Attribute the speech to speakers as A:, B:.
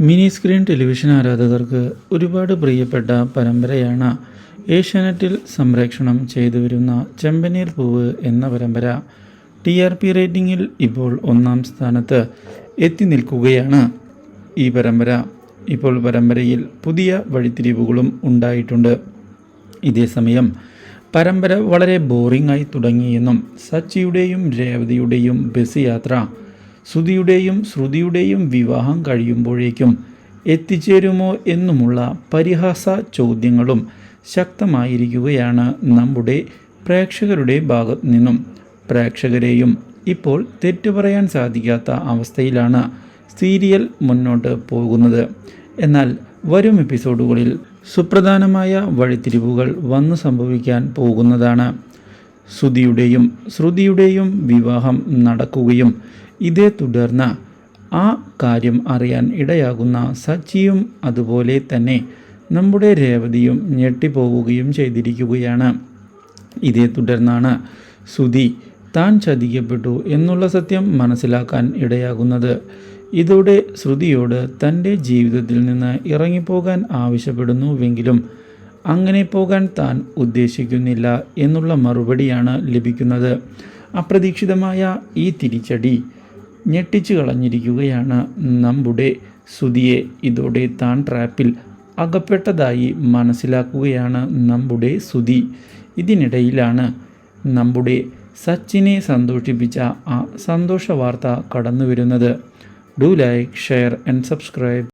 A: Mini screen television ആരാധകർക്ക് ഒരുപാട് പ്രിയപ്പെട്ട പരമ്പരയാണ് ഏഷ്യാനെറ്റിൽ സംപ്രേക്ഷണം ചെയ്തു വരുന്ന ചെമ്പനീർ പൂവ് എന്ന പരമ്പര. ടി ആർ പി റേറ്റിംഗിൽ ഇപ്പോൾ ഒന്നാം സ്ഥാനത്ത് എത്തി നിൽക്കുകയാണ് ഈ പരമ്പര. ഇപ്പോൾ പരമ്പരയിൽ പുതിയ വഴിത്തിരിവുകളും ഉണ്ടായിട്ടുണ്ട്. ഇതേസമയം പരമ്പര വളരെ ബോറിംഗ് ആയി തുടങ്ങിയെന്നും സച്ചിയുടെയും രേവതിയുടെയും ബസ് യാത്ര സുധിയുടെയും ശ്രുതിയുടെയും വിവാഹം കഴിയുമ്പോഴേക്കും എത്തിച്ചേരുമോ എന്നുമുള്ള പരിഹാസ ചോദ്യങ്ങളും ശക്തമായിരിക്കുകയാണ് നമ്മുടെ പ്രേക്ഷകരുടെ ഭാഗത്തു നിന്നും. പ്രേക്ഷകരെയും ഇപ്പോൾ തെറ്റു പറയാൻ സാധിക്കാത്ത അവസ്ഥയിലാണ് സീരിയൽ മുന്നോട്ട് പോകുന്നത്. എന്നാൽ വരും എപ്പിസോഡുകളിൽ സുപ്രധാനമായ വഴിത്തിരിവുകൾ വന്നു സംഭവിക്കാൻ പോകുന്നതാണ്. സുധിയുടെയും ശ്രുതിയുടെയും വിവാഹം നടക്കുകയും ഇതേ തുടർന്ന് ആ കാര്യം അറിയാൻ ഇടയാകുന്ന സച്ചിയും അതുപോലെ തന്നെ നമ്മുടെ രേവതിയും ഞെട്ടിപ്പോവുകയും ചെയ്തിരിക്കുകയാണ്. ഇതേ തുടർന്നാണ് സുധി താൻ ചതിക്കപ്പെട്ടു എന്നുള്ള സത്യം മനസ്സിലാക്കാൻ ഇടയാകുന്നത്. ഇതോടെ ശ്രുതിയോട് തന്റെ ജീവിതത്തിൽ നിന്ന് ഇറങ്ങിപ്പോകാൻ ആവശ്യപ്പെടുന്നുവെങ്കിലും അങ്ങനെ പോകാൻ താൻ ഉദ്ദേശിക്കുന്നില്ല എന്നുള്ള മറുപടിയാണ് ലഭിക്കുന്നത്. അപ്രതീക്ഷിതമായ ഈ തിരിച്ചടി ഞെട്ടിച്ചു കളഞ്ഞിരിക്കുകയാണ് നമ്മുടെ സുതിയെ ഇതോടെ താൻ ട്രാപ്പിൽ അകപ്പെട്ടതായി മനസ്സിലാക്കുകയാണ് നമ്മുടെ സുതി ഇതിനിടയിലാണ് നമ്മുടെ സച്ചിനെ സന്തോഷിപ്പിച്ച ആ സന്തോഷ വാർത്ത കടന്നു വരുന്നത് do like share and subscribe.